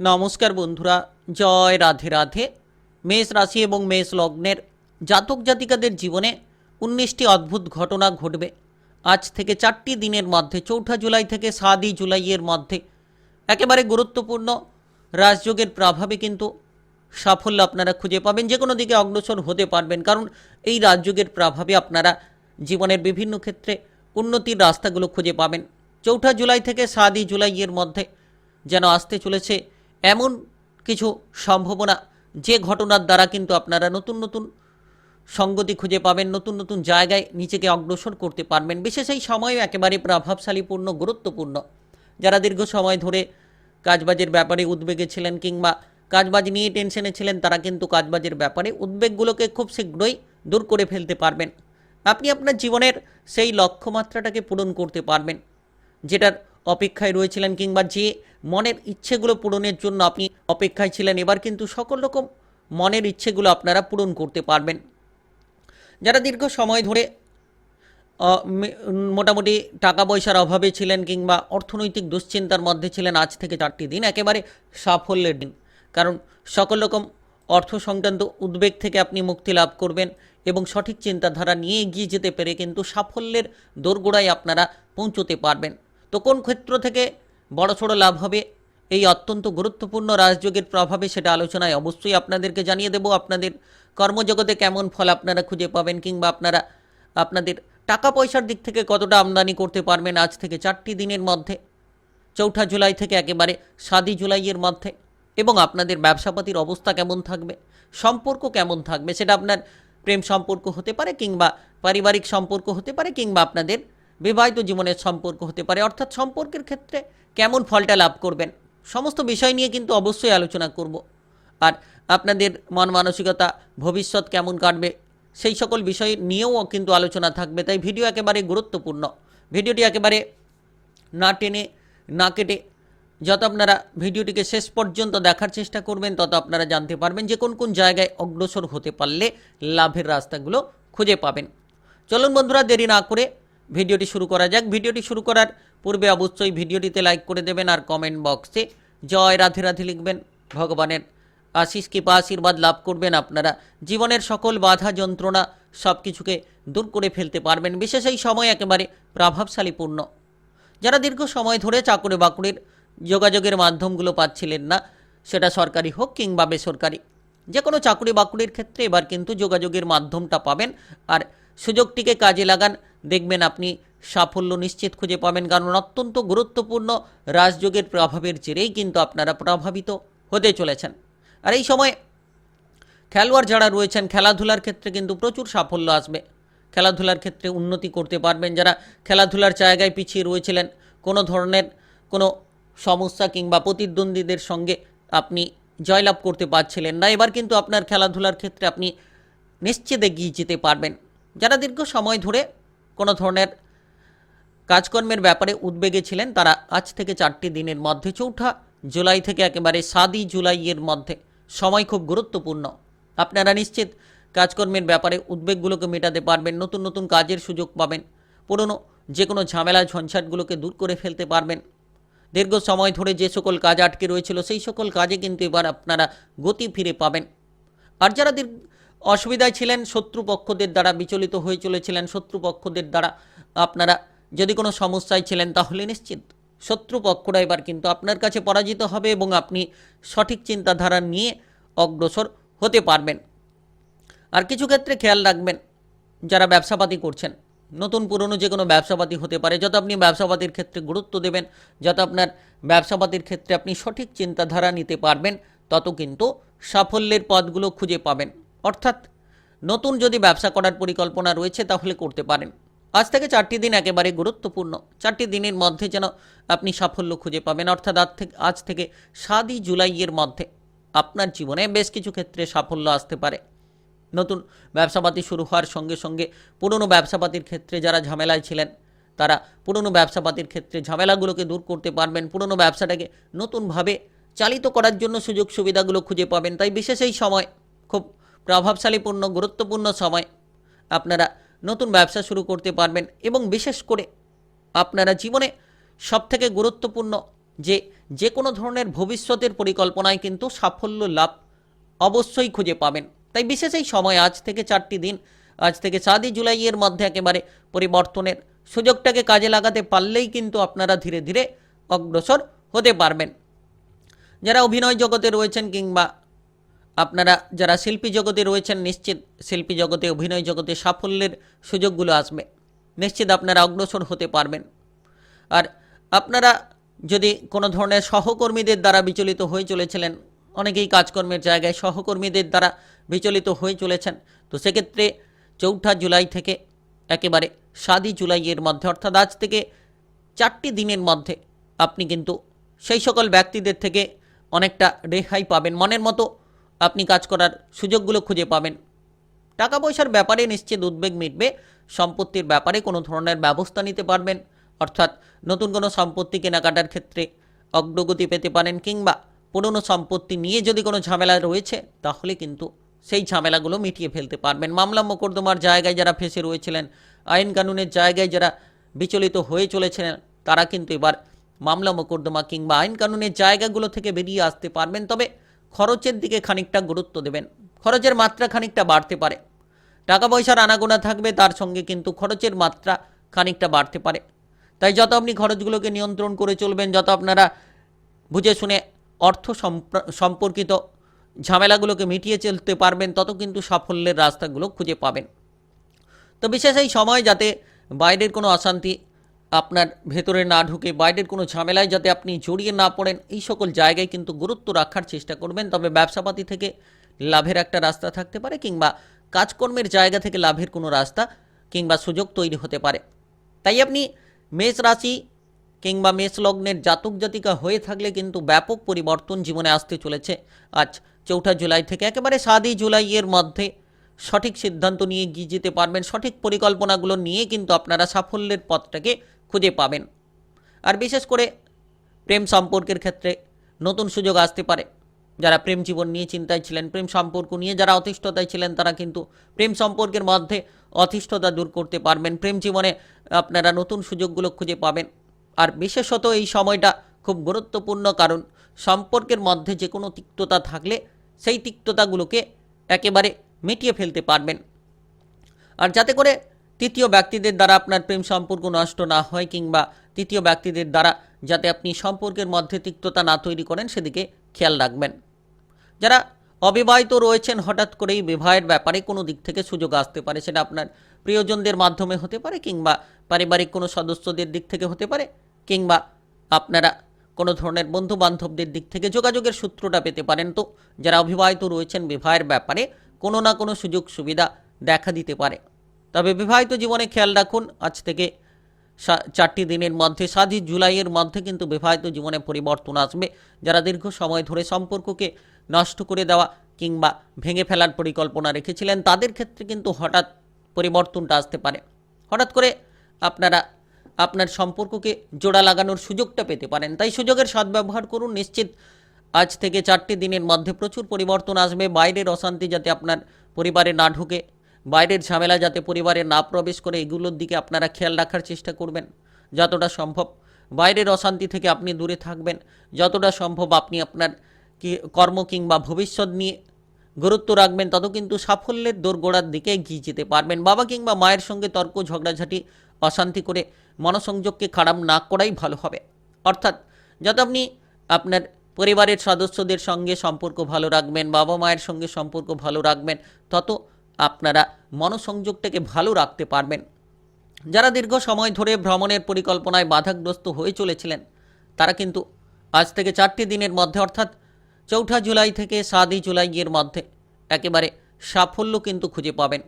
নমস্কার বন্ধুরা, জয় রাধে রাধে। মেষ রাশি এবং মেষ লগ্নের জাতক জাতিকাদের জীবনে উনিশটি অদ্ভুত ঘটনা ঘটবে। আজ থেকে চারটি দিনের মধ্যে, চৌঠা জুলাই থেকে সাতই জুলাইয়ের মধ্যে। একেবারে গুরুত্বপূর্ণ, রাজযোগের প্রভাবে কিন্তু সাফল্য আপনারা খুঁজে পাবেন, যে কোনো দিকে অগ্রসর হতে পারবেন। কারণ এই রাজযোগের প্রভাবে আপনারা জীবনের বিভিন্ন ক্ষেত্রে উন্নতির রাস্তাগুলো খুঁজে পাবেন। চৌঠা জুলাই থেকে সাতই জুলাইয়ের মধ্যে যেন আসতে চলেছে এমন কিছু সম্ভাবনা, যে ঘটনার দ্বারা কিন্তু আপনারা নতুন নতুন সঙ্গতি খুঁজে পাবেন, নতুন নতুন জায়গায় নিজেকে অগ্রসর করতে পারবেন। বিশেষ এই সময় একেবারে প্রভাবশালীপূর্ণ, গুরুত্বপূর্ণ। যারা দীর্ঘ সময় ধরে কাজবাজের ব্যাপারে উদ্বেগে ছিলেন কিংবা কাজবাজ নিয়ে টেনশনে ছিলেন, তারা কিন্তু কাজবাজের ব্যাপারে উদ্বেগগুলোকে খুব শীঘ্রই দূর করে ফেলতে পারবেন। আপনি আপনার জীবনের সেই লক্ষ্যমাত্রাটাকে পূরণ করতে পারবেন, যেটার অপেক্ষায় রয়েছিলেন কিংবা যে মনের ইচ্ছেগুলো পূরণের জন্য আপনি অপেক্ষায় ছিলেন, এবার কিন্তু সকল রকম মনের ইচ্ছেগুলো আপনারা পূরণ করতে পারবেন। যারা দীর্ঘ সময় ধরে মোটামুটি টাকা পয়সার অভাবে ছিলেন কিংবা অর্থনৈতিক দুশ্চিন্তার মধ্যে ছিলেন, আজ থেকে চারটি দিন একেবারে সাফল্যের দিন। কারণ সকল রকম অর্থ সংক্রান্ত উদ্বেগ থেকে আপনি মুক্তি লাভ করবেন এবং সঠিক চিন্তাধারা নিয়ে এগিয়ে যেতে পেরে কিন্তু সাফল্যের দোরগোড়ায় আপনারা পৌঁছতে পারবেন। তো কোন ক্ষেত্র থেকে বড়সড় লাভ হবে? এই অত্যন্ত গুরুত্বপূর্ণ রাজযোগের প্রভাবে সেটা আলোচনায় অবশ্যই আপনাদেরকে জানিয়ে দেব। আপনাদের কর্মজগতে কেমন ফল আপনারা খুঁজে পাবেন কিংবা আপনারা, আপনাদের টাকা পয়সার দিক থেকে কতটা আমদানি করতে পারবেন আজ থেকে চারটি দিনের মধ্যে, চৌঠা জুলাই থেকে একেবারে সাতই জুলাইয়ের মধ্যে, এবং আপনাদের ব্যবসাপাতির অবস্থা কেমন থাকবে, সম্পর্ক কেমন থাকবে, সেটা আপনার প্রেম সম্পর্ক হতে পারে কিংবা পারিবারিক সম্পর্ক হতে পারে কিংবা আপনাদের বিবাহিত জীবনের সম্পর্ক হতে পারে। অর্থাৎ সম্পর্কের ক্ষেত্রে কেমন ফলটা লাভ করবেন? সমস্ত বিষয় নিয়ে কিন্তু অবশ্যই আলোচনা করব। আর আপনাদের মন মানসিকতা, ভবিষ্যৎ কেমন কাটবে, সেই সকল বিষয় নিয়েও কিন্তু আলোচনা থাকবে। তাই ভিডিও একেবারে গুরুত্বপূর্ণ। ভিডিওটি একেবারে না টেনে, না কেটে, যত আপনারা ভিডিওটিকে শেষ পর্যন্ত দেখার চেষ্টা করবেন, তত আপনারা জানতে পারবেন যে কোন কোন জায়গায় অগ্রসর হতে পারলে লাভের রাস্তাগুলো খুঁজে পাবেন। চলুন বন্ধুরা, দেরি না করে ভিডিওটি শুরু করা যাক। ভিডিওটি শুরু করার পূর্বে অবশ্যই ভিডিওটিতে লাইক করে দেবেন আর কমেন্ট বক্সে জয় রাধে রাধে লিখবেন। ভগবানের আশিস কৃপা আশীর্বাদ লাভ করবেন আপনারা। জীবনের সকল বাধা, যন্ত্রণা সব কিছুকে দূর করে ফেলতে পারবেন। বিশেষ এই সময় একেবারে প্রভাবশালীপূর্ণ যারা দীর্ঘ সময় ধরে চাকুরে বাকুড়ের যোগাযোগের মাধ্যমগুলো পাচ্ছিলেন না, সেটা সরকারি হোক কিংবা বেসরকারি যে কোনো চাকুরি বাকুড়ির ক্ষেত্রে এবার কিন্তু যোগাযোগের মাধ্যমটা পাবেন। আর সুযোগটিকে কাজে লাগান দেখবেন আপনি সাফল্য নিশ্চিত খুঁজে পাবেন কারণ অত্যন্ত গুরুত্বপূর্ণ রাজযোগের প্রভাবের জেরেই কিন্তু আপনারা প্রভাবিত হতে চলেছেন। আর এই সময় খেলোয়াড় যারা রয়েছেন, খেলাধুলার ক্ষেত্রে কিন্তু প্রচুর সাফল্য আসবে। খেলাধুলার ক্ষেত্রে উন্নতি করতে পারবেন। যারা খেলাধুলার জায়গায় পিছিয়ে রয়েছিলেন, কোনো ধরনের কোনো সমস্যা কিংবা প্রতিদ্বন্দ্বীদের সঙ্গে আপনি জয়লাভ করতে পারছিলেন না। এবার কিন্তু আপনার খেলাধুলার ক্ষেত্রে আপনি নিশ্চিত এগিয়ে যেতে পারবেন। যারা দীর্ঘ সময় ধরে কোনো ধরনের কাজকর্মের ব্যাপারে উদ্বেগে ছিলেন তারা আজ থেকে চারটি দিনের মধ্যে, চৌঠা জুলাই থেকে একেবারে সাতই জুলাইয়ের মধ্যে। সময় খুব গুরুত্বপূর্ণ। আপনারা নিশ্চিত কাজকর্মের ব্যাপারে উদ্বেগগুলোকে মেটাতে পারবেন, নতুন নতুন কাজের সুযোগ পাবেন, পুরনো যে কোনো ঝামেলা ঝঞ্ঝাটগুলোকে দূর করে ফেলতে পারবেন। দীর্ঘ সময় ধরে যে সকল কাজ আটকে রয়েছিল, সেই সকল কাজে কিন্তু এবার আপনারা গতি ফিরে পাবেন। আর যারা দীর্ঘ অসুবিধায় ছিলেন, শত্রুপক্ষদের দ্বারা বিচলিত হয়ে চলেছিলেন, শত্রুপক্ষদের দ্বারা আপনারা যদি কোনো সমস্যায় ছিলেন তাহলে নিশ্চিত। শত্রুপক্ষরা এবার কিন্তু আপনার কাছে পরাজিত হবে এবং আপনি সঠিক চিন্তাধারা নিয়ে অগ্রসর হতে পারবেন। আর কিছু ক্ষেত্রে খেয়াল রাখবেন, যারা ব্যবসাপাতি করছেন, নতুন পুরনো যে কোনো ব্যবসাপাতি হতে পারে, যত আপনি ব্যবসাপাতির ক্ষেত্রে গুরুত্ব দেবেন, যত আপনার ব্যবসাপাতির ক্ষেত্রে আপনি সঠিক চিন্তাধারা নিতে পারবেন, তত কিন্তু সাফল্যের পথগুলো খুঁজে পাবেন। অর্থাৎ নতুন যদি ব্যবসা করার পরিকল্পনা রয়েছে তাহলে করতে পারেন। আজ থেকে চারটি দিন একেবারে গুরুত্বপূর্ণ। চারটি দিনের মধ্যে যেন আপনি সাফল্য খুঁজে পাবেন। অর্থাৎ আজ থেকে আজ থেকে সাতই জুলাইয়ের মধ্যে আপনার জীবনে বেশ কিছু ক্ষেত্রে সাফল্য আসতে পারে। নতুন ব্যবসাপাতি শুরু হওয়ার সঙ্গে সঙ্গে পুরনো ব্যবসাপাতির ক্ষেত্রে যারা ঝামেলায় ছিলেন, তারা পুরনো ব্যবসাপাতির ক্ষেত্রে ঝামেলাগুলোকে দূর করতে পারবেন। পুরনো ব্যবসাটাকে নতুনভাবে চালিত করার জন্য সুযোগ সুবিধাগুলো খুঁজে পাবেন। তাই বিশেষ এই সময় খুব প্রভাবশালীপূর্ণ গুরুত্বপূর্ণ সময়। আপনারা নতুন ব্যবসা শুরু করতে পারবেন এবং বিশেষ করে আপনারা জীবনে সবথেকে গুরুত্বপূর্ণ যে যে কোনো ধরনের ভবিষ্যতের পরিকল্পনায় কিন্তু সাফল্য লাভ অবশ্যই খুঁজে পাবেন। তাই বিশেষ এই সময় আজ থেকে চারটি দিন, আজ থেকে সাতই জুলাইয়ের মধ্যে একেবারে পরিবর্তনের সুযোগটাকে কাজে লাগাতে পারলেই কিন্তু আপনারা ধীরে ধীরে অগ্রসর হতে পারবেন। যারা অভিনয় জগতে রয়েছেন কিংবা আপনারা যারা শিল্পী জগতে রয়েছেন, নিশ্চিত শিল্পী জগতে, অভিনয় জগতে সাফল্যের সুযোগগুলো আসবে। নিশ্চিত আপনারা অগ্রসর হতে পারবেন। আর আপনারা যদি কোনো ধরনের সহকর্মীদের দ্বারা বিচলিত হয়ে চলেছিলেন, অনেকেই কাজকর্মের জায়গায় সহকর্মীদের দ্বারা বিচলিত হয়ে চলেছেন, তো সেক্ষেত্রে চৌঠা জুলাই থেকে একেবারে সাতই জুলাইয়ের মধ্যে, অর্থাৎ আজ থেকে চারটি দিনের মধ্যে আপনি কিন্তু সেই সকল ব্যক্তিদের থেকে অনেকটা রেহাই পাবেন। মনের মতো আপনি কাজ করার সুযোগগুলো খুঁজে পাবেন। টাকা পয়সার ব্যাপারে নিশ্চিত উদ্বেগ মিটবে, সম্পত্তির ব্যাপারে কোনো ধরনের ব্যবস্থা নিতে পারবেন, অর্থাৎ নতুন কোনো সম্পত্তি কেনাকাটার ক্ষেত্রে অগ্রগতি পেতে পারেন কিংবা পুরনো সম্পত্তি নিয়ে যদি কোনো ঝামেলা রয়েছে, তাহলে কিন্তু সেই ঝামেলাগুলো মিটিয়ে ফেলতে পারবেন। মামলা মোকদ্দমার জায়গায় যারা ফেসে রয়েছিলেন, আইন কানুনের জায়গায় যারা বিচলিত হয়ে চলেছিলেন, তারা কিন্তু এবার মামলা মোকদ্দমা কিংবা আইন কানুনের জায়গাগুলো থেকে বেরিয়ে আসতে পারবেন। তবে খরচের দিকে খানিকটা গুরুত্ব দেবেন। খরচের মাত্রা খানিকটা বাড়তে পারে। টাকা পয়সার আনাগোনা থাকবে, তার সঙ্গে কিন্তু খরচের মাত্রা খানিকটা বাড়তে পারে। তাই যত আপনি খরচগুলোকে নিয়ন্ত্রণ করে চলবেন, যত আপনারা বুঝে শুনে অর্থ সম্প্র- সম্পর্কিত ঝামেলাগুলোকে মিটিয়ে চলতে পারবেন, তত কিন্তু সাফল্যের রাস্তাগুলো খুঁজে পাবেন। তো বিশেষ এই সময় যাতে বাইরের কোনো অশান্তি আপনার ভেতরে না ঢুকে বাইরের কোনো ঝামেলায় যাতে আপনি জড়িয়ে না পড়েন, এই সকল জায়গায় কিন্তু গুরুত্ব রাখার চেষ্টা করবেন। তবে ব্যবসাপাতি থেকে লাভের একটা রাস্তা থাকতে পারে কিংবা কাজকর্মের জায়গা থেকে লাভের কোনো রাস্তা কিংবা সুযোগ তৈরি হতে পারে। তাই আপনি মেষ রাশি কিংবা মেষ লগ্নের জাতক জাতিকা হয়ে থাকলে কিন্তু ব্যাপক পরিবর্তন জীবনে আসতে চলেছে। আজ চৌঠা জুলাই থেকে একেবারে সাতই জুলাইয়ের মধ্যে সঠিক সিদ্ধান্ত নিয়ে গিয়ে যেতে পারবেন। সঠিক পরিকল্পনাগুলো নিয়ে কিন্তু আপনারা সাফল্যের পথটাকে খুঁজে পাবেন। আর বিশেষ করে প্রেম সম্পর্কের ক্ষেত্রে নতুন সুযোগ আসতে পারে। যারা প্রেম জীবন নিয়ে চিন্তায় ছিলেন, প্রেম সম্পর্ক নিয়ে যারা অতিষ্ঠতায় ছিলেন, তারা কিন্তু প্রেম সম্পর্কের মধ্যে অতিষ্ঠতা দূর করতে পারবেন। প্রেম জীবনে আপনারা নতুন সুযোগগুলো খুঁজে পাবেন। আর বিশেষত এই সময়টা খুব গুরুত্বপূর্ণ কারণ সম্পর্কের মধ্যে যে কোনো তিক্ততা থাকলে সেই তিক্ততাগুলোকে একেবারে মিটিয়ে ফেলতে পারবেন। আর যাতে করে তৃতীয় ব্যক্তিদের দ্বারা আপনার প্রেম সম্পর্ক নষ্ট না হয় কিংবা তৃতীয় ব্যক্তিদের দ্বারা যাতে আপনি সম্পর্কের মধ্যে তিক্ততা না তৈরি করেন, সেদিকে খেয়াল রাখবেন। যারা অবিবাহিত রয়েছেন, হঠাৎ করেই বিবাহের ব্যাপারে কোনো দিক থেকে সুযোগ আসতে পারে, সেটা আপনার প্রিয়জনদের মাধ্যমে হতে পারে কিংবা পারিবারিক কোনো সদস্যদের দিক থেকে হতে পারে, কিংবা আপনারা কোনো ধরনের বন্ধু বান্ধবদের দিক থেকে যোগাযোগের সূত্রটা পেতে পারেন। তো যারা অবিবাহিত রয়েছেন, বিবাহের ব্যাপারে কোনো না কোনো সুযোগ সুবিধা দেখা দিতে পারে। তবে বিবাহিত জীবনে খেয়াল রাখুন, আজ থেকে চারটি দিনের মধ্যে, সাতই জুলাইয়ের মধ্যে কিন্তু বিবাহিত জীবনে পরিবর্তন আসবে। যারা দীর্ঘ সময় ধরে সম্পর্ককে নষ্ট করে দেওয়া কিংবা ভেঙে ফেলার পরিকল্পনা রেখেছিলেন, তাদের ক্ষেত্রে কিন্তু হঠাৎ পরিবর্তনটা আসতে পারে। হঠাৎ করে আপনারা, আপনার সম্পর্ককে জোড়া লাগানোর সুযোগটা পেতে পারেন। তাই সুযোগের সদ্ব্যবহার করুন, নিশ্চিত আজ থেকে চারটি দিনের মধ্যে প্রচুর পরিবর্তন আসবে। বাইরের অশান্তি যাতে আপনার পরিবারে না ঢুকে বাইরের ঝামেলা যাতে পরিবারে না প্রবেশ করে এগুলোর দিকে আপনারা খেয়াল রাখার চেষ্টা করবেন। যতটা সম্ভব বাইরের অশান্তি থেকে আপনি দূরে থাকবেন। যতটা সম্ভব আপনি আপনার কি কর্ম কিংবা ভবিষ্যৎ নিয়ে গুরুত্ব রাখবেন। তত কিন্তু সাফল্যের দোরগোড়ার দিকে এগিয়ে যেতে পারবেন। বাবা কিংবা মায়ের সঙ্গে তর্ক, ঝগড়াঝাটি, অশান্তি করে মনসংযোগকে খারাপ না করাই ভালো হবে। অর্থাৎ যত আপনি আপনার পরিবারের সদস্যদের সঙ্গে সম্পর্ক ভালো রাখবেন, বাবা মায়ের সঙ্গে সম্পর্ক ভালো রাখবেন, তত আপনারা মনসংযোগটাকে ভালো রাখতে পারবেন। যারা দীর্ঘ সময় ধরে ভ্রমণের পরিকল্পনায় বাধাগ্রস্ত হয়ে চলেছিলেন, তারা কিন্তু আজ থেকে চারটি দিনের মধ্যে, অর্থাৎ চৌঠা জুলাই থেকে সাতই জুলাইয়ের মধ্যে একেবারে সাফল্য কিন্তু খুঁজে পাবেন।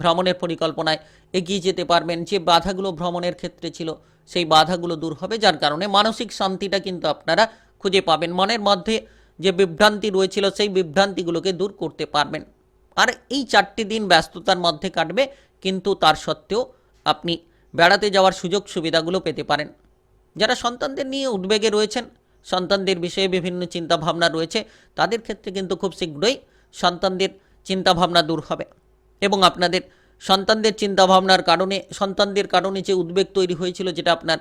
ভ্রমণের পরিকল্পনায় এগিয়ে যেতে পারবেন, যে বাধাগুলো ভ্রমণের ক্ষেত্রে ছিল, সেই বাধাগুলো দূর হবে। যার কারণে মানসিক শান্তিটা কিন্তু আপনারা খুঁজে পাবেন। মনের মধ্যে যে বিভ্রান্তি রয়েছিল, সেই বিভ্রান্তিগুলোকে দূর করতে পারবেন। আর এই চারটি দিন ব্যস্ততার মধ্যে কাটবে, কিন্তু তার সত্ত্বেও আপনি বেড়াতে যাওয়ার সুযোগ সুবিধাগুলো পেতে পারেন। যারা সন্তানদের নিয়ে উদ্বেগে রয়েছেন, সন্তানদের বিষয়ে বিভিন্ন চিন্তাভাবনা রয়েছে, তাদের ক্ষেত্রে কিন্তু খুব শীঘ্রই সন্তানদের চিন্তাভাবনা দূর হবে এবং আপনাদের সন্তানদের চিন্তাভাবনার কারণে, সন্তানদের কারণে যে উদ্বেগ তৈরি হয়েছিল, যেটা আপনার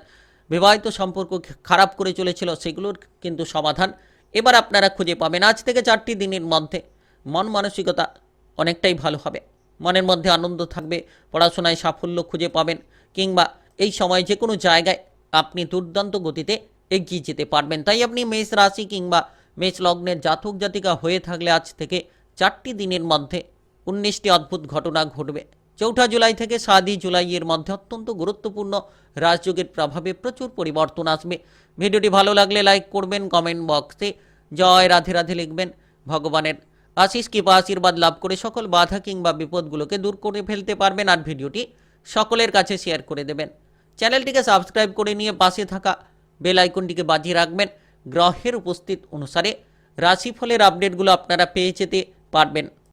বিবাহিত সম্পর্ক খারাপ করে চলেছিল, সেগুলোর কিন্তু সমাধান এবার আপনারা খুঁজে পাবেন। আজ থেকে চারটি দিনের মধ্যে মন মানসিকতা অনেকটাই ভালো হবে। মনের মধ্যে আনন্দ থাকবে, পড়াশোনায় সাফল্য খুঁজে পাবেন কিংবা এই সময় যে কোনো জায়গায় আপনি দুর্দান্ত গতিতে এগিয়ে যেতে পারবেন। তাই আপনি মেষ রাশি কিংবা মেষ লগ্নের জাতক জাতিকা হয়ে থাকলে আজ থেকে চারটি দিনের মধ্যে উনিশটি অদ্ভুত ঘটনা ঘটবে। চৌঠা জুলাই থেকে সাতই জুলাইয়ের মধ্যে অত্যন্ত গুরুত্বপূর্ণ রাজযোগের প্রভাবে প্রচুর পরিবর্তন আসবে। ভিডিওটি ভালো লাগলে লাইক করবেন, কমেন্ট বক্সে জয় রাধে রাধে লিখবেন। ভগবানের আশিস কিংবা আশীর্বাদ লাভ করে সকল বাধা কিংবা বিপদগুলোকে দূর করে ফেলতে পারবেন আর ভিডিওটি সকলের কাছে শেয়ার করে দেবেন। চ্যানেলটিকে সাবস্ক্রাইব করে নিয়ে পাশে থাকা বেল আইকনটিকে বাজিয়ে রাখবেন। গ্রহের উপস্থিত অনুসারে রাশিফলের আপডেটগুলো আপনারা পেয়ে যেতে পারবেন।